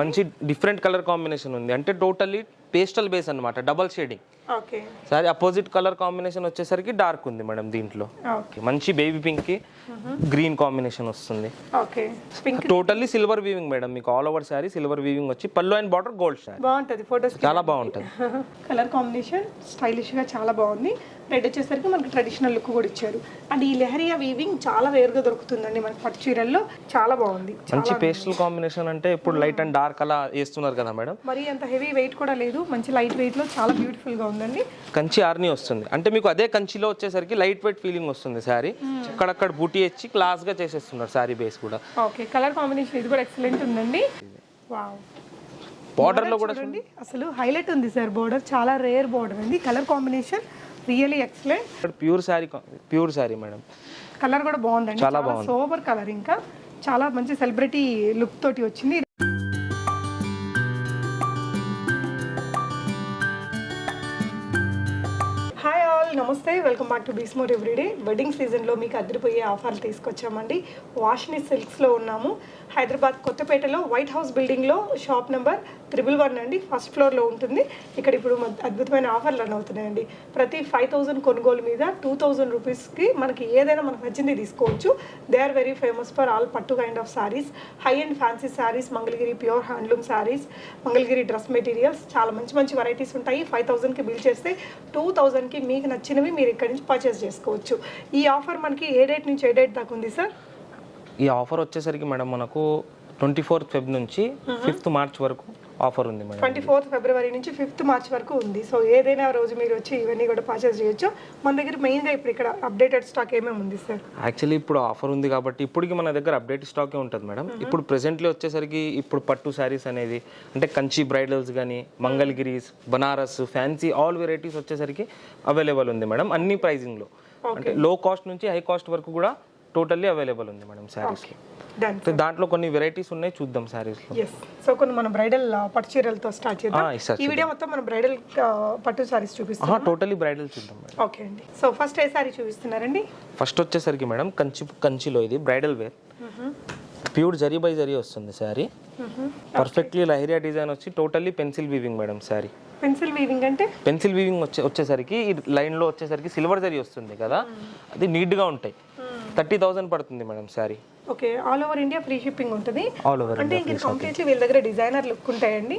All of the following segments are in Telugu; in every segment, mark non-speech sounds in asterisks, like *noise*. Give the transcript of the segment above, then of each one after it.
మంచి డిఫరెంట్ కలర్ కాంబినేషన్ ఉంది. అంటే టోటల్లీ పేస్టల్ బేస్ అన్నమాట double shading. Okay. Sorry opposite colour combination వచ్చేసరికి డార్క్ ఉంది మేడం దీంట్లో. ఓకే. మంచి బేబీ పింక్కి గ్రీన్ కాంబినేషన్ వస్తుంది. టోటల్లీ సిల్వర్ వీవింగ్ మేడం మీకు all over sari silver weaving వచ్చి పళ్ళు అండ్ బార్డర్ గోల్డ్ శారీ. బాగుంటుంది ఫొటోస్ చాలా బాగుంటుంది. *laughs* కలర్ కాంబినేషన్ స్టైలిష్గా చాలా బాగుంది. రెడ్ వచ్చేసరికి మనకి ట్రెడిషనల్ లుక్ కూడా ఇచ్చారు. అండ్ ఈ లెహరియా వీవింగ్ చాలా వేరుగా దొరుకుతుందండి మనకి పట్టు చీరల్లో. చాలా బాగుంది. మంచి పేస్టల్ కాంబినేషన్ అంటే ఇప్పుడు లైట్ అండ్ డార్క్ అలా వేస్తున్నారు కదా మేడం. మరి అంత హెవీ వెయిట్ కూడా లేదు. మంచి లైట్ వెయిట్లో చాలా బ్యూటిఫుల్గా ఉందండి. కంచి ఆర్ని వస్తుంది. అంటే మీకు అదే కంచిలో వచ్చేసరికి లైట్ వెయిట్ ఫీలింగ్ వస్తుంది శారీ. అక్కడక్కడ బూటీ ఇచ్చి క్లాస్గా చేసేస్తున్నారు శారీ బేస్ కూడా. ఓకే కలర్ కాంబినేషన్ ఇది కూడా ఎక్సలెంట్ ఉందండి. వావ్ బార్డర్లో కూడా చూడండి. అసలు హైలైట్ ఉంది సార్ బోర్డర్ చాలా రేర్ బోర్డర్ అండి. Colour combination really excellent pure sari pure sari madam colour కూడా బాగుందండి. చాలా చాలా సోబర్ కలర్ ఇంకా. చాలా మంచి సెలబ్రిటీ లుక్ తోటి వచ్చింది. నమస్తే వెల్కమ్ బ్యాక్ టు బీస్మోర్ ఎవ్రీడే. వెడ్డింగ్ సీజన్లో మీకు అదిరిపోయే ఆఫర్లు తీసుకొచ్చామండి. వాష్ని సిల్క్స్లో ఉన్నాము. హైదరాబాద్ కొత్తపేటలో వైట్ హౌస్ బిల్డింగ్లో షాప్ నెంబర్ త్రిబుల్ వన్ అండి. ఫస్ట్ ఫ్లోర్లో ఉంటుంది. ఇక్కడ ఇప్పుడు అద్భుతమైన ఆఫర్లు రన్ అవుతున్నాయండి. ప్రతి ఫైవ్ థౌజండ్ కొనుగోలు మీద టూ థౌజండ్ రూపీస్కి మనకి ఏదైనా మనకు నచ్చింది తీసుకోవచ్చు. They are very famous for all పట్టు kind of saris high and fancy saris Mangalagiri pure handloom saris Mangalagiri dress materials చాలా మంచి మంచి వెరైటీస్ ఉంటాయి. ఫైవ్ థౌజండ్కి బిల్ చేస్తే టూ థౌజండ్కి మీకు నచ్చినవి మీరు ఇక్కడి నుంచి పర్చేస్ చేసుకోవచ్చు. ఈ ఆఫర్ మనకి ఏ డేట్ నుంచి ఏ డేట్ దాకా ఉంది సార్ ఈ ఆఫర్ వచ్చేసరికి మేడం మనకు ట్వంటీ ఫోర్త్ ఫెబ్ నుంచి ఫిఫ్త్ మార్చ్ వరకు ఆఫర్ ఉంది మేడం. ట్వంటీ ఫోర్త్ ఫిబ్రవరి నుంచి ఫిఫ్త్ మార్చ్ వరకు ఉంది. సో ఏదైనా రోజు మీరు వచ్చి ఇవన్నీ కూడా పర్చేస్ చేయొచ్చు. మన దగ్గర మెయిన్గా ఇప్పుడు ఇక్కడ అప్డేటెడ్ స్టాక్ ఏమేమి ఉంది సార్ యాక్చువల్లీ ఇప్పుడు ఆఫర్ ఉంది కాబట్టి ఇప్పటికి మన దగ్గర అప్డేట్ స్టాకే ఉంటుంది మేడం. ఇప్పుడు ప్రెసెంట్లీ వచ్చేసరికి ఇప్పుడు పట్టు శారీస్ అనేది అంటే కంచి బ్రైడల్స్ కానీ Mangalagiris Banaras fancy all varieties వచ్చేసరికి అవైలబుల్ ఉంది మేడం అన్ని ప్రైజింగ్లో అంటే లో కాస్ట్ నుంచి హై కాస్ట్ వరకు కూడా టోటల్లీ అవైలబుల్ ఉంది మేడం శారీస్కి డన్ దాంట్లో కొన్ని వెరైటీస్ ఉన్నాయి చూద్దాం శారీస్లో ఎస్ సో కొన్ని మనం బ్రైడల్ పట్టు చీరలతో స్టార్ట్ చేద్దాం. ఈ వీడియో మొత్తం మనం బ్రైడల్ పట్టు సారీస్ చూపిస్తాం టోటలీ బ్రైడల్ చూద్దాం మేడం. ఓకే అండి. సో ఫస్ట్ ఏ సారీ చూపిస్తున్నారండి? ఫస్ట్ వచ్చేసరికి మేడం కంచి కంచిలో ఇది bridal wear pure zari by zari వస్తుంది శారీ. పర్ఫెక్ట్లీ లహరియా డిజైన్ వచ్చి totally pencil weaving madam sari. Pencil weaving అంటే? పెన్సిల్ వీవింగ్ వచ్చే వచ్చేసరికి ఈ లైన్లో వచ్చేసరికి సిల్వర్ జరీ వస్తుంది కదా. అది నీట్గా ఉంటాయి. థర్టీ థౌసండ్ పడుతుంది madam sari. Okay all over India free shipping ఉంటుంది. ఆల్ ఓవర్ అంటే ఇంక కంప్లీట్లీ వీళ్ళ దగ్గర డిజైనర్ లుక్ ఉంటాయండి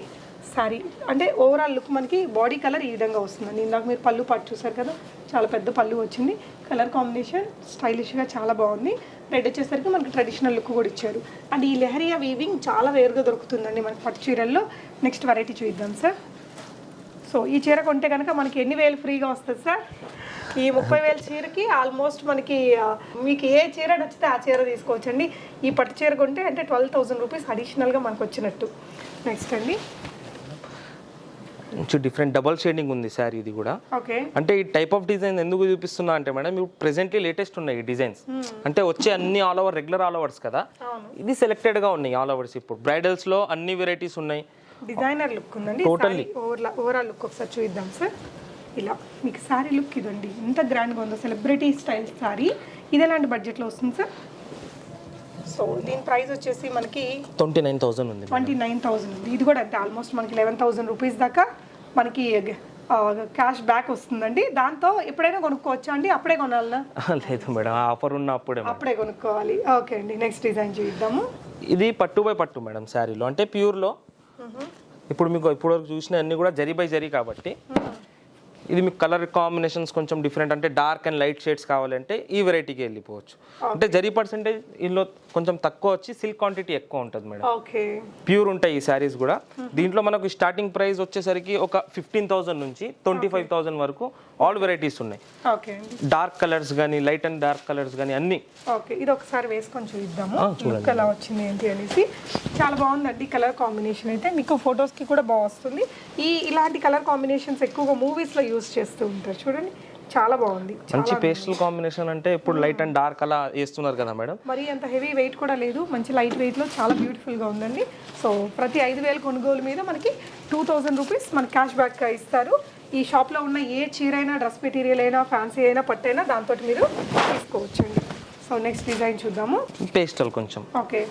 సారీ అంటే ఓవరాల్ లుక్ మనకి బాడీ కలర్ ఈ విధంగా వస్తుందండి. ఇందాక మీరు పళ్ళు పట్టు చూసారు కదా చాలా పెద్ద పళ్ళు వచ్చింది. కలర్ కాంబినేషన్ స్టైలిష్గా చాలా బాగుంది. రెడ్ వచ్చేసరికి మనకి ట్రెడిషనల్ లుక్ కూడా ఇచ్చారు. అండ్ ఈ లెహరియా వీవింగ్ చాలా వేరుగా దొరుకుతుందండి మనకి పట్టు చీరల్లో. నెక్స్ట్ వెరైటీ చూద్దాం సార్ సో ఈ చీర కొంటే కనుక మనకి ఎన్ని వేలు ఫ్రీగా వస్తుంది సార్ ఈ ముప్పై వేల చీరకి ఆల్మోస్ట్ మనకి మీకు ఏ చీర నచ్చితే ఆ చీర తీసుకోవచ్చండి. ఈ పట్టు చీర కొంటే అంటే ట్వెల్వ్ థౌసండ్ రూపీస్ అడిషనల్గా మనకు వచ్చినట్టు నెక్స్ట్ అండి. కొంచెం డిఫరెంట్ డబల్ షేడింగ్ ఉంది శారీ ఇది కూడా. ఓకే. అంటే ఈ టైప్ ఆఫ్ డిజైన్ ఎందుకు చూపిస్తున్నా అంటే మేడం ఇప్పుడు ప్రెసెంట్లీ లేటెస్ట్ ఉన్నాయి ఈ డిజైన్స్ అంటే వచ్చే అన్ని all over regular all overs కదా? ఇది సెలెక్టెడ్గా ఉన్నాయి ఆల్ ఓవర్స్ ఇప్పుడు. బ్రైడల్స్లో అన్ని వెరైటీస్ ఉన్నాయి. డిజైనర్ లుక్ ఉందండి. Totally. ఓవర్ ఓవరాల్ లుక్ ఒకసారి చూద్దాం సార్ ఇలా మీకు సారీ లుక్ ఇదండి. ఎంత గ్రాండ్గా ఉందో సెలబ్రిటీ స్టైల్ సారీ ఇది ఎలాంటి బడ్జెట్లో వస్తుంది సార్ సో దీని ప్రైస్ వచ్చేసి మనకి ట్వంటీ నైన్ థౌసండ్ ఉంది ట్వంటీ నైన్ థౌసండ్ ఉంది. ఇది కూడా అంతే ఆల్మోస్ట్ మనకి లెవెన్ థౌసండ్ రూపీస్ దాకా మనకి క్యాష్ బ్యాక్ వస్తుందండి. దాంతో ఎప్పుడైనా కొనుక్కోవచ్చా అండి? అప్పుడే కొనాలనా? *laughs* లేదు మేడం ఆఫర్ ఉన్న అప్పుడే. అప్పుడే కొనుక్కోవాలి. ఓకే అండి. నెక్స్ట్ డిజైన్ చూద్దాము ఇది పట్టు బై పట్టు మేడం శారీలో అంటే ప్యూర్లో ఇప్పుడు మీకు ఇప్పుడు వరకు చూసిన అన్ని కూడా జరీ బై జరీ కాబట్టి. ఇది మీకు కలర్ కాంబినేషన్స్ కొంచెం డిఫరెంట్. అంటే డార్క్ అండ్ లైట్ షేడ్స్ కావాలంటే ఈ వెరైటీకి వెళ్ళిపోవచ్చు. అంటే జరీ పర్సెంటేజ్ ఇందులో కొంచెం తక్కువ వచ్చి సిల్క్ క్వాంటిటీ ఎక్కువ ఉంటుంది మేడం. ప్యూర్ ఉంటాయి ఈ శారీస్ కూడా. దీంట్లో మనకు స్టార్టింగ్ ప్రైస్ వచ్చేసరికి ఒక ఫిఫ్టీన్ థౌసండ్ నుంచి ట్వంటీ ఫైవ్ థౌసండ్ వరకు ఆల్ వెరైటీస్ ఉన్నాయి. ఓకే అండి డార్క్ కలర్స్ కానీ లైట్ అండ్ డార్క్ కలర్స్ కానీ అన్ని. ఓకే ఇది ఒకసారి వేసుకొని చూద్దాము. లుక్ ఎలా వచ్చింది ఏంటి అనేసి. చాలా బాగుందండి కలర్ కాంబినేషన్ అయితే. మీకు ఫొటోస్కి కూడా బాగా వస్తుంది. ఈ ఇలాంటి కలర్ కాంబినేషన్స్ ఎక్కువగా మూవీస్లో యూస్ చేస్తూ ఉంటారు. చూడండి చాలా బాగుంది. మంచి పేస్టల్ కాంబినేషన్ అంటే ఇప్పుడు లైట్ అండ్ డార్క్ అలా వేస్తున్నారు కదా మేడం? మరి అంత హెవీ వెయిట్ కూడా లేదు. మంచి లైట్ వెయిట్లో చాలా బ్యూటిఫుల్గా ఉందండి. సో ప్రతి ఐదు వేల కొనుగోలు మీద మనకి టూ థౌజండ్ రూపీస్ మన క్యాష్ బ్యాక్ ఇస్తారు. ఈ షాప్లో ఉన్న ఏ చీర అయినా డ్రెస్ మెటీరియల్ అయినా ఫ్యాన్సీ అయినా పట్టైనా దాంతో మీరు తీసుకోవచ్చండి. సో నెక్స్ట్ డిజైన్ చూద్దాము. పేస్టల్ కొంచెం. ఓకే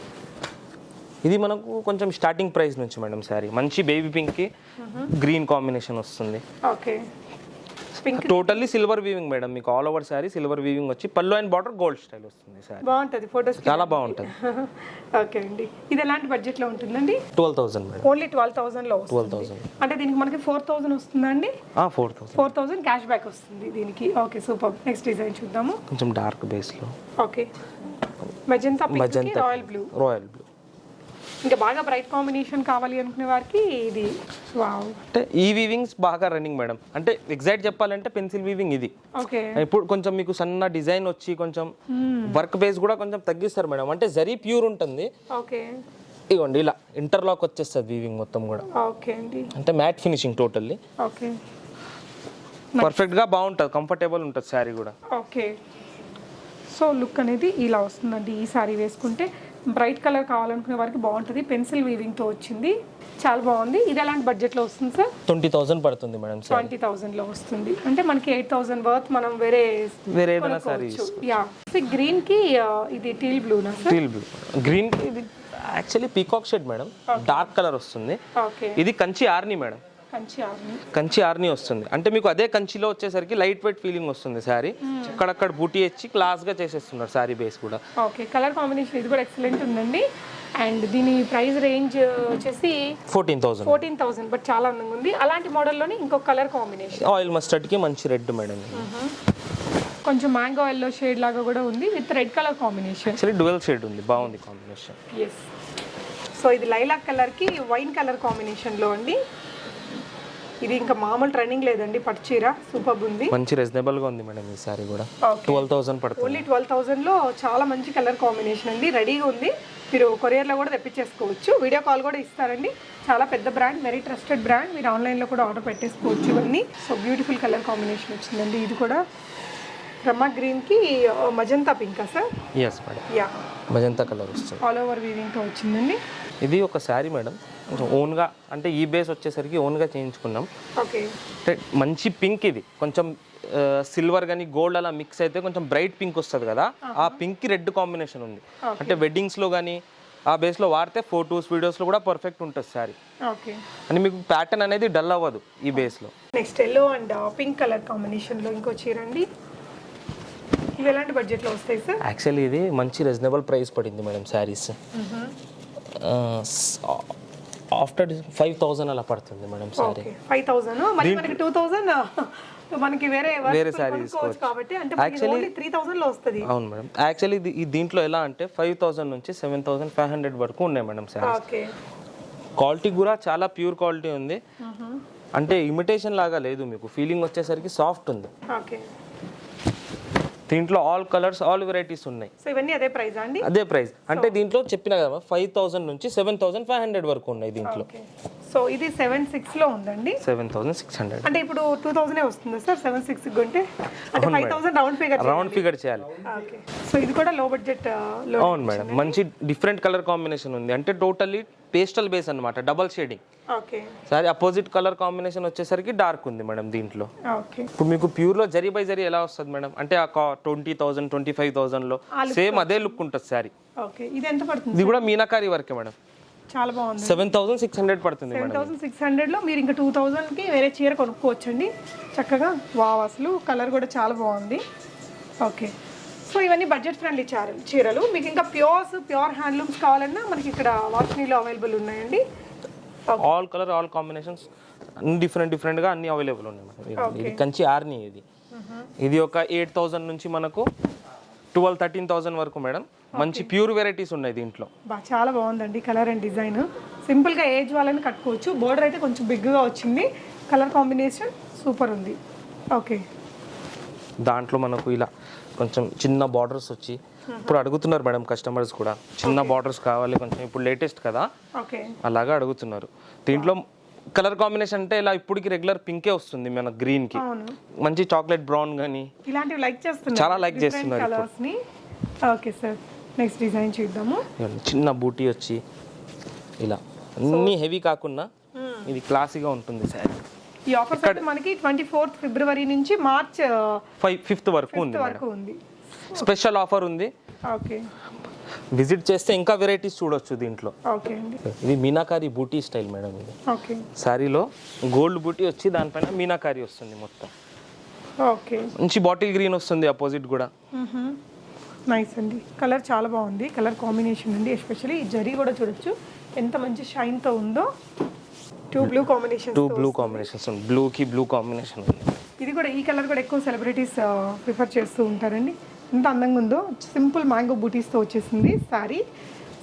ఇది మనకు కొంచెం స్టార్టింగ్ ప్రైస్ నుంచి మేడం శారీ. మంచి బేబీ పింక్కి గ్రీన్ కాంబినేషన్ వస్తుంది. Okay totally silver weaving madam మీకు all over sari silver weaving వచ్చి పళ్ళు అండ్ బార్డర్ గోల్డ్ స్టైల్ వస్తుంది శారీ బాగుంటుంది ఫొటోస్ చాలా బాగుంటుంది. ఓకే *laughs* అండి. ఇది ఎలాంటి బడ్జెట్లో ఉంటుందండి? Twelve thousand madam only twelve థౌసండ్లో twelve thousand అంటే దీనికి మనకి ఫోర్ థౌసండ్ వస్తుందండి four thousand four thousand cash back వస్తుంది దీనికి. ఓకే సూపర్ నెక్స్ట్ డిజైన్ చూద్దాము. కొంచెం డార్క్ బేస్లో okay magenta pink magenta royal blue royal blue ఇంకా బాగా బ్రైట్ కాంబినేషన్ కావాలి అనుకునే వారికి ఇది. వావ్ అంటే ఈ వీవింగ్స్ బాగా రన్నింగ్ మేడం అంటే ఎగ్జాక్ట్ చెప్పాలంటే పెన్సిల్ వీవింగ్ ఇది. ఓకే ఇప్పుడు కొంచెం మీకు సన్న డిజైన్ వచ్చి కొంచెం వర్క్ బేస్ కూడా కొంచెం తగ్గిస్తారు మేడం అంటే జరీ ప్యూర్ ఉంటుంది. ఓకే ఇగోండి ఇలా ఇంటర్లాక్ వచ్చేస్తుంది వీవింగ్ మొత్తం కూడా. ఓకే అండి. అంటే మ్యాట్ ఫినిషింగ్ టోటల్లీ ఓకే పర్ఫెక్ట్గా బాగుంటుంది కంఫర్టబుల్ ఉంటుంది శారీ కూడా. ఓకే సో లుక్ అనేది ఇలా వస్తుందండి ఈ సారీ వేసుకుంటే. బ్రైట్ కలర్ కావాలనుకునే వారికి బాగుంటుంది. పెన్సిల్ వీవింగ్తో వచ్చింది. చాలా బాగుంది. ఇది ఎలాంటి బడ్జెట్లో వస్తుంది సార్ ట్వంటీ థౌసండ్ పడుతుంది మేడం ట్వంటీ థౌజండ్లో వస్తుంది. అంటే మనకి ఎయిట్ థౌసండ్ వర్త్ మనం వేరే వేరే యా గ్రీన్కి ఇది టీల్ బ్లూనా సార్ స్టీల్ బ్లూ గ్రీన్ ఇది actually peacock shade madam dark colour వస్తుంది. ఓకే ఇది కంచి ఆర్ని మేడం కంచి ఆర్ని వస్తుంది. అంటే మీకు అదే కంచిలో వచ్చేసరికి లైట్ వెయిట్ ఫీలింగ్ వస్తుంది శారీ. అక్కడక్కడ బూటీ ఇచ్చి క్లాస్గా చేసేస్తున్నారు శారీ బేస్ కూడా. ఓకే కలర్ కాంబినేషన్ ఇది కూడా ఎక్సలెంట్ ఉందండి. అండ్ దీని ప్రైస్ రేంజ్ వచ్చేసి fourteen thousand fourteen thousand but చాలా అందంగా ఉంది. అలాంటి మోడల్లోనే ఇంకొక కలర్ కాంబినేషన్. ఆయిల్ మస్టర్డ్కి మంచి రెడ్ మేడం కొంచెం మ్యాంగో ఎల్లో షేడ్ లాగా కూడా ఉంది with red colour combination actually dual shade ఉంది బాగుంది కాంబినేషన్ ఎస్ సో ఇది లైలాక్ కలర్కి వైన్ కలర్ కాంబినేషన్లో అండి ఇది ఇంకా మామూలు ట్రెండింగ్ లేదండి పట్టు చీర సూపర్ ఉంది. మంచి రీజనబుల్గా ఉంది మేడం ఈ శారీ కూడా. ట్వెల్వ్ థౌసండ్ పడుతుంది. ఓన్లీ ట్వెల్వ్ థౌజండ్లో చాలా మంచి కలర్ కాంబినేషన్ అండి రెడీగా ఉంది. మీరు కొరియర్లో కూడా తెప్పించేసుకోవచ్చు. వీడియో కాల్ కూడా ఇస్తారండి. చాలా పెద్ద బ్రాండ్ వెరీ ట్రస్టెడ్ బ్రాండ్ మీరు ఆన్లైన్లో కూడా ఆర్డర్ పెట్టేసుకోవచ్చు ఇవన్నీ. సో బ్యూటిఫుల్ కలర్ కాంబినేషన్ వచ్చిందండి. ఇది కూడా బ్రహ్మ గ్రీన్కి magenta పింకా sir yes madam yeah magenta colour వస్తుంది. ఆల్ ఓవర్ వీవింగ్తో వచ్చిందండి. ఇది ఒక శారీ మేడం ఓన్గా అంటే ఈ బేస్ వచ్చేసరికి ఓన్గా చేయించుకున్నాం. అంటే మంచి పింక్ ఇది. కొంచెం సిల్వర్ కానీ గోల్డ్ అలా మిక్స్ అయితే కొంచెం బ్రైట్ పింక్ వస్తుంది కదా ఆ పింక్ రెడ్ కాంబినేషన్ ఉంది. అంటే వెడ్డింగ్స్లో కానీ ఆ బేస్లో వాడితే ఫొటోస్ వీడియోస్లో కూడా పర్ఫెక్ట్ ఉంటుంది ఓకే. అని మీకు ప్యాటర్న్ అనేది డల్ అవ్వదు ఈ బేస్లో next yellow and pink colour కాంబినేషన్లో ఇంకో చీర అండి. ఇవి ఎలాంటి బడ్జెట్లో వస్తాయి సార్ యాక్చువల్లీ ఇది మంచి రీజనబుల్ ప్రైస్ పడింది madam saris after five thousand అలా పడుతుంది మేడం ఓకే ఫైవ్ థౌసండ్. మళ్ళీ మనకి టూ థౌసండ్ మనకి వేరే వేరే కొనుక్కోవచ్చు కాబట్టి అంటే ఓన్లీ త్రీ థౌసండ్లో వస్తుంది. అవును మేడం. యాక్చువల్లీ ఈ దీంట్లో ఎలా అంటే ఫైవ్ థౌసండ్ నుంచి సెవెన్ థౌసండ్ ఫైవ్ హండ్రెడ్ వరకు ఉన్నాయి మేడం ఓకే. క్వాలిటీ కూడా చాలా ప్యూర్ క్వాలిటీ ఉంది. అంటే ఇమిటేషన్ లాగా లేదు మీకు. ఫీలింగ్ వచ్చేసరికి సాఫ్ట్ ఉంది. ఓకే. దీంట్లో ఆల్ కలర్స్ ఆల్ వెరైటీస్ ఉన్నాయి. సో ఇవన్నీ అదే ప్రైస్ అండి? అదే ప్రైస్ అంటే దీంట్లో చెప్పిన కదా ఫైవ్ థౌసండ్ నుంచి సెవెన్ థౌసండ్ ఫైవ్ హండ్రెడ్ వరకు ఉన్నాయి దీంట్లో. సో ఇది సెవెన్ సిక్స్లో ఉందండి? సెవెన్ థౌసండ్ సిక్స్ హండ్రెడ్ అంటే ఇప్పుడు టూ థౌసండ్ వస్తుంది సార్? సెవెన్ సిక్స్ కొంటే? అంటే five thousand round figure round figure చేయాలి. ఓకే సో ఇది కూడా లో బడ్జెట్లో అవును మేడం. మంచి డిఫరెంట్ కలర్ కాంబినేషన్ ఉంది. అంటే టోటల్లీ పేస్టల్ బేస్ అన్నమాట డబల్ షేడింగ్. ఓకే. సరే అపోజిట్ కలర్ కాంబినేషన్ వచ్చేసరికి డార్క్ ఉంది మేడం దీంట్లో. ఓకే. ఇప్పుడు మీకు ప్యూర్లో జరీ బై జరీ ఎలా వస్తుంది మేడం? అంటే ఆ ట్వంటీ థౌసండ్ ట్వంటీ ఫైవ్ థౌసండ్లో సేమ్ అదే లుక్ ఉంటుంది శారీ. ఓకే. ఇది ఎంత పడుతుంది ఇది కూడా మీనాకారి వర్కే మేడం. చాలా బాగుంది. సెవెన్ థౌసండ్ సిక్స్ హండ్రెడ్ పడుతుంది సెవెన్ థౌసండ్ సిక్స్ హండ్రెడ్లో మీరు ఇంకా టూ థౌజండ్కి వేరే చీర కొనుక్కోవచ్చండి. చక్కగా వావ్ అసలు కలర్ కూడా చాలా బాగుంది. ఓకే. సో ఇవన్నీ బడ్జెట్ ఫ్రెండ్లీ చీర చీరలు. మీకు ఇంకా ప్యూర్స్ ప్యూర్ హ్యాండ్లూమ్స్ కావాలన్నా మనకి ఇక్కడ వాష్నీలో అవైలబుల్ ఉన్నాయండి. All colour all combinations different డిఫరెంట్గా అన్ని అవైలబుల్ ఉన్నాయి ఇది కంచి ఆర్ని ఇది. ఇది ఒక ఎయిట్ థౌసండ్ నుంచి మనకు ట్వెల్వ్ థర్టీన్ థౌసండ్ వరకు మేడం. మంచి ప్యూర్ వెరైటీస్ ఉన్నాయి దీంట్లో. చాలా బాగుందండి కలర్ అండ్ డిజైన్ సింపుల్గా ఏజ్ వాళ్ళని కట్టుకోవచ్చు. బోర్డర్ అయితే కొంచెం బిగ్గా వచ్చింది. కలర్ కాంబినేషన్ సూపర్ ఉంది. ఓకే. దాంట్లో మనకు ఇలా కొంచెం చిన్న బార్డర్స్ వచ్చి. ఇప్పుడు అడుగుతున్నారు మేడం కస్టమర్స్ కూడా. చిన్న బార్డర్స్ కావాలి కొంచెం ఇప్పుడు లేటెస్ట్ కదా. ఓకే అలాగా అడుగుతున్నారు. దీంట్లో కలర్ కాంబినేషన్ అంటే ఇలా ఇప్పటికి రెగ్యులర్ పింకే వస్తుంది మన గ్రీన్కి. మంచి చాక్లెట్ బ్రౌన్ కానీ ఇలాంటివి లైక్ చేస్తున్నారు. చాలా like చేస్తున్నారు ఓకే సార్ నెక్స్ట్ డిజైన్ చూద్దాము. చిన్న బూటీ వచ్చి. ఇలా. అన్ని హెవీ కాకుండా ఇది క్లాసీగా ఉంటుంది సారీ ఈ ఆఫర్స్ అయితే మనకి ట్వంటీ ఫోర్త్ ఫిబ్రవరి నుంచి మార్చ్ ఫైవ్ ఫిఫ్త్ వరకు ఉంది వరకు ఉంది. స్పెషల్ ఆఫర్ ఉంది. ఓకే. విజిట్ చేస్తే ఇంకా వెరైటీస్ చూడొచ్చు దీంట్లో. ఇది మీనాకారి బూటీ స్టైల్ మేడం ఇది. ఓకే. శారీలో గోల్డ్ బూటీ వచ్చి దానిపైన మీనాకారి వస్తుంది మొత్తం. ఓకే. మంచి బాటిల్ గ్రీన్ వస్తుంది అపోజిట్ కూడా. నైస్ అండి. కలర్ చాలా బాగుంది. కలర్ కాంబినేషన్ అండి. ఎస్పెషల్లీ ఈ జరీ కూడా చూడొచ్చు. ఎంత మంచి షైన్తో ఉందో. Two blue combination two blue combinations బ్లూకి బ్లూ కాంబినేషన్ ఉంది. ఇది కూడా ఈ కలర్ కూడా ఎక్కువ సెలబ్రిటీస్ ప్రిఫర్ చేస్తూ ఉంటారండి. ఎంత అందంగా ఉందో. సింపుల్ మ్యాంగో బూటీస్తో వచ్చేసింది శారీ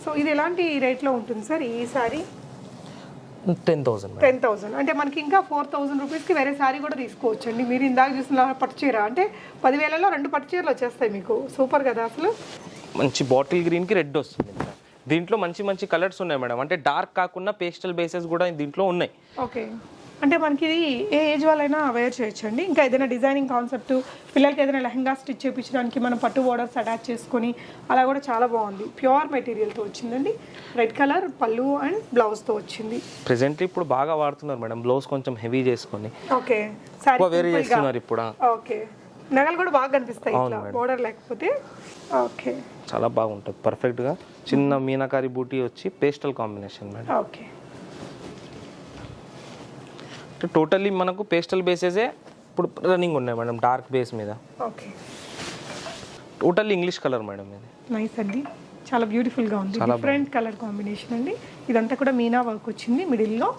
సో ఇది ఎలాంటి రేట్లో ఉంటుంది సార్ ఈ sari ten thousand ten thousand అంటే మనకి ఇంకా ఫోర్ థౌసండ్ రూపీస్కి వేరే శారీ కూడా తీసుకోవచ్చు అండి మీరు ఇందాక చూసిన పట్టు చీర అంటే పదివేలలో రెండు పట్టు చీరలు వచ్చేస్తాయి మీకు. సూపర్ కదా అసలు? మంచి బాటిల్ గ్రీన్కి రెడ్ వస్తుంది దీంట్లో మంచి మంచి కలర్స్ ఉన్నాయి మేడం. అంటే డార్క్ కాకుండా పేస్టల్ బేసెస్ కూడా దీంట్లో ఉన్నాయి. ఓకే. అంటే మనకి ఇది ఏ ఏజ్ వాళ్ళైనా వేర్ చేయొచ్చండి. ఇంకా ఏదైనా డిజైనింగ్ కాన్సెప్ట్ పిల్లలకి ఏదైనా లెహంగా స్టిచ్ చేయించడానికి మనం పట్టు బోర్డర్స్ అటాచ్ చేసుకొని అలా కూడా చాలా బాగుంది. ప్యూర్ మెటీరియల్తో వచ్చిందండి. రెడ్ కలర్ పళ్ళు అండ్ బ్లౌజ్తో వచ్చింది. ప్రెసెంట్లీ ఇప్పుడు బాగా వాడుతున్నారు మేడం. బ్లౌజ్ కొంచెం హెవీ చేసుకొని. ఓకే. వేరే చేస్తున్నారు ఇప్పుడు. ఓకే. నగలు కూడా బాగా కనిపిస్తాయి ఇట్లా. బోర్డర్ లేకపోతే. ఓకే. చాలా బాగుంటుంది పర్ఫెక్ట్గా చిన్న మీనాకారి బూటీ వచ్చి pastel combination madam okay. Totally మనకు పేస్టల్ బేసెసే ఇప్పుడు రన్నింగ్ ఉన్నాయి మేడం డార్క్ బేస్ మీద. Okay. Totally English colour madam ఇది. నైస్ అండి. చాలా బ్యూటిఫుల్గా ఉంది. డిఫరెంట్ కలర్ కాంబినేషన్ అండి. ఇదంతా కూడా మీనా వర్క్ వచ్చింది మిడిల్లో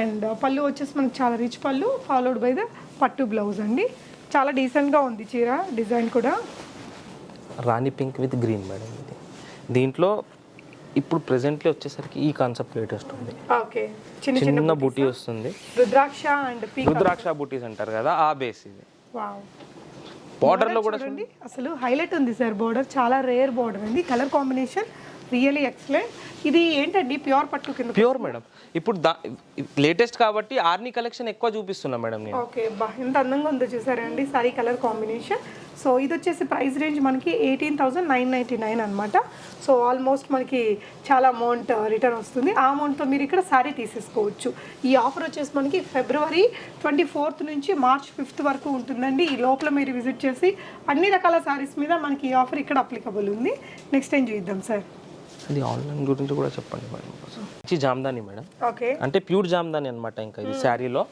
అండ్ పళ్ళు వచ్చేసి మనకి చాలా రిచ్ పళ్ళు ఫాలోడ్ బై ద పట్టు బ్లౌజ్ అండి. చాలా డీసెంట్గా ఉంది చీర డిజైన్ కూడా. రాణి పింక్ విత్ గ్రీన్ మేడం ఇది. దీంట్లో ఇప్పుడు ప్రెసెంట్లీ వచ్చేసరికి ఈ కాన్సెప్ట్ లేటెస్ట్ ఉంది. ఓకే. చిన్న చిన్న బూటీ వస్తుంది. రుద్రాక్ష అండ్ పీక్ రుద్రాక్ష బూటీస్ అంటారు కదా ఆ బేస్ ఇది. వావ్. బార్డర్లో కూడా చూడండి. అసలు హైలైట్ ఉంది సార్ బోర్డర్ చాలా రేర్ బోర్డర్ అండి. కలర్ కాంబినేషన్ రియలీ ఎక్సలెంట్ ఇది ఏంటండి? ప్యూర్ పట్టు కింద ప్యూర్ మేడం ఇప్పుడు దా లేటెస్ట్ కాబట్టి ఆర్నీ కలెక్షన్ ఎక్కువ చూపిస్తున్నా మేడం నేను. ఓకే బా ఎంత అందంగా ఉందో చూసారా అండి సారీ కలర్ కాంబినేషన్ సో ఇది వచ్చేసి ప్రైస్ రేంజ్ మనకి eighteen thousand nine ninety nine అనమాట సో ఆల్మోస్ట్ మనకి చాలా అమౌంట్ రిటర్న్ వస్తుంది. ఆ అమౌంట్తో మీరు ఇక్కడ సారీ తీసేసుకోవచ్చు. ఈ ఆఫర్ వచ్చేసి మనకి ఫిబ్రవరి ట్వంటీ ఫోర్త్ నుంచి మార్చ్ ఫిఫ్త్ వరకు ఉంటుందండి. ఈ లోపల మీరు విజిట్ చేసి అన్ని రకాల సారీస్ మీద మనకి ఈ ఆఫర్ ఇక్కడ అప్లికబుల్ ఉంది. నెక్స్ట్ ఏం చూద్దాం సార్ అది ఆన్లైన్ గురించి కూడా చెప్పండి మేడం. మంచి జామ్దాని మేడం. ఓకే. అంటే ప్యూర్ జామ్దాని అన్నమాట ఇంకా ఇది శారీలో.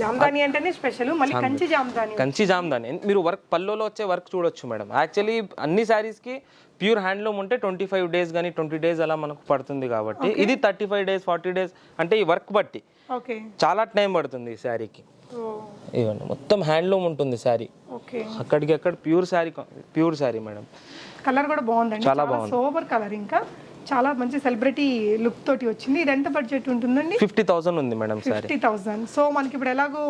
జామ్దాని అంటేనే స్పెషల్ మళ్ళీ కంచి జామ్దాని. కంచి జామ్దాని. మీరు వర్క్ పల్లోలో వచ్చే వర్క్ చూడొచ్చు మేడం. యాక్చువల్లీ అన్ని శారీస్కి ప్యూర్ హ్యాండ్లూమ్ ఉంటే ట్వంటీ ఫైవ్ డేస్ కానీ ట్వంటీ డేస్ అలా మనకు పడుతుంది కాబట్టి ఇది thirty five days forty days అంటే ఈ వర్క్ బట్టి. ఓకే. చాలా టైం పడుతుంది ఈ శారీకి ఇవ్వండి మొత్తం హ్యాండ్లూమ్ ఉంటుంది శారీ. ఓకే. అక్కడికి అక్కడ pure sari pure sari madam. Colour కూడా బాగుందండి. చాలా సోబర్ కలర్ ఇంకా. చాలా మంచి సెలబ్రిటీ లుక్ తోటి వచ్చింది. ఇది ఎంత బడ్జెట్ ఉంటుందండి? ఫిఫ్టీ థౌసండ్ ఉంది మేడం ఫిఫ్టీ థౌసండ్. సో మనకి ఇప్పుడు ఎలాగో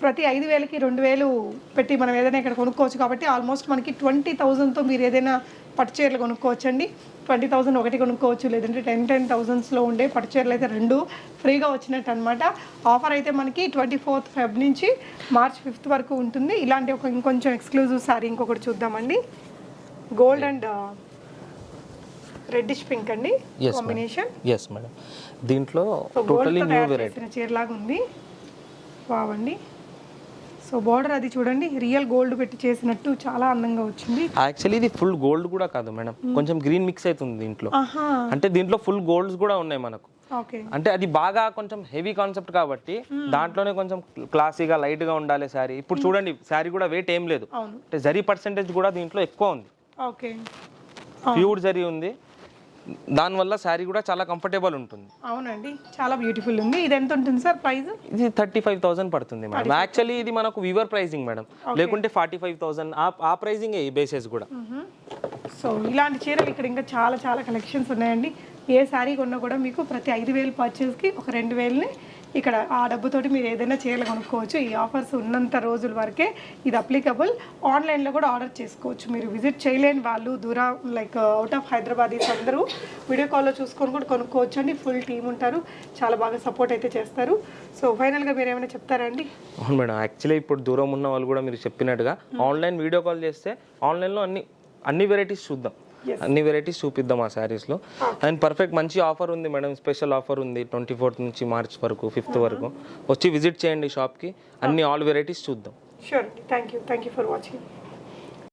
ప్రతి ఐదు వేలకి రెండు వేలు పెట్టి మనం ఏదైనా ఇక్కడ కొనుక్కోవచ్చు కాబట్టి ఆల్మోస్ట్ మనకి ట్వంటీ థౌసండ్తో మీరు ఏదైనా పట్టు చీరలు కొనుక్కోవచ్చండి. ట్వంటీ థౌసండ్ ఒకటి కొనుక్కోవచ్చు లేదంటే టెన్ టెన్ థౌసండ్స్లో ఉండే పట్టు చీరలు అయితే రెండు ఫ్రీగా వచ్చినట్టు అనమాట ఆఫర్ అయితే మనకి ట్వంటీ ఫోర్త్ ఫెబ్ నుంచి మార్చ్ ఫిఫ్త్ వరకు ఉంటుంది. ఇలాంటి ఒక ఇంకొంచెం ఎక్స్క్లూజివ్ సారీ ఇంకొకటి చూద్దామండి. గోల్డ్ అండ్ రెడ్డిష్ పింక్ అండి. కాంబినేషన్ ఎస్ మేడం దీంట్లో టోటలీ న్యూ వెరైటీ చేసిన చీరలాగా ఉంది. బాగుండి సో బార్డర్ అది చూడండి. రియల్ గోల్డ్ పెట్టి చేసినట్టు చాలా అందంగా వచ్చింది. యాక్చువల్లీ ఇది ఫుల్ గోల్డ్ కూడా కాదు మేడం కొంచెం గ్రీన్ మిక్స్ అవుతుంది దీంట్లో. అంటే దీంట్లో ఫుల్ గోల్డ్స్ కూడా ఉన్నాయి మనకు. ఓకే అంటే అది బాగా కొంచెం హెవీ కాన్సెప్ట్ కాబట్టి దాంట్లోనే కొంచెం క్లాసీగా లైట్గా ఉండాలి శారీ. ఇప్పుడు చూడండి శారీ కూడా వెయిట్ ఏం లేదు. అంటే జరీ పర్సెంటేజ్ కూడా దీంట్లో ఎక్కువ ఉంది. ఓకే. ప్యూర్ జరీ ఉంది. దానివల్ల శారీ కూడా చాలా కంఫర్టబుల్ ఉంటుంది. అవునండి చాలా బ్యూటిఫుల్ ఉంది. ఇది ఎంత ఉంటుంది సార్ ప్రైస్? ఇది థర్టీ ఫైవ్ థౌసండ్ పడుతుంది మేడం యాక్చువల్లీ ఇది మనకు వివర్ ప్రైసింగ్ మేడం లేకుంటే ఫార్టీ ఫైవ్ థౌసండ్ ఆ ప్రైసింగ్ ఈ బేసెస్ కూడా. సో ఇలాంటి చీరలు ఇక్కడ ఇంకా చాలా చాలా కలెక్షన్స్ ఉన్నాయండి. ఏ శారీ కొన్నా కూడా మీకు ప్రతి ఐదు వేలు పర్చేస్కి ఒక రెండు వేలని ఇక్కడ ఆ డబ్బుతోటి మీరు ఏదైనా చీరలు కొనుక్కోవచ్చు. ఈ ఆఫర్స్ ఉన్నంత రోజుల వరకే ఇది అప్లికబుల్ ఆన్లైన్లో కూడా ఆర్డర్ చేసుకోవచ్చు. మీరు విజిట్ చేయలేని వాళ్ళు దూరం లైక్ అవుట్ ఆఫ్ హైదరాబాదీస్ అందరూ వీడియో కాల్లో చూసుకొని కూడా కొనుక్కోవచ్చు అండి. ఫుల్ టీం ఉంటారు. చాలా బాగా సపోర్ట్ అయితే చేస్తారు. సో ఫైనల్గా మీరు ఏమైనా చెప్తారా అండి? అవును మేడం. యాక్చువల్లీ ఇప్పుడు దూరం ఉన్న వాళ్ళు కూడా మీరు చెప్పినట్టుగా ఆన్లైన్ వీడియో కాల్ చేస్తే ఆన్లైన్లో అన్ని అన్ని వెరైటీస్ చూద్దాం. అన్ని వెరైటీస్ చూపిద్దాం ఆ శారీస్లో అండ్ పర్ఫెక్ట్ మంచి ఆఫర్ ఉంది మేడం స్పెషల్ ఆఫర్ ఉంది ట్వంటీ ఫోర్త్ నుంచి మార్చ్ వరకు ఫిఫ్త్ వరకు. వచ్చి విజిట్ చేయండి షాప్కి అన్ని ఆల్ వెరైటీస్ చూద్దాం. Sure thank you thank you for watching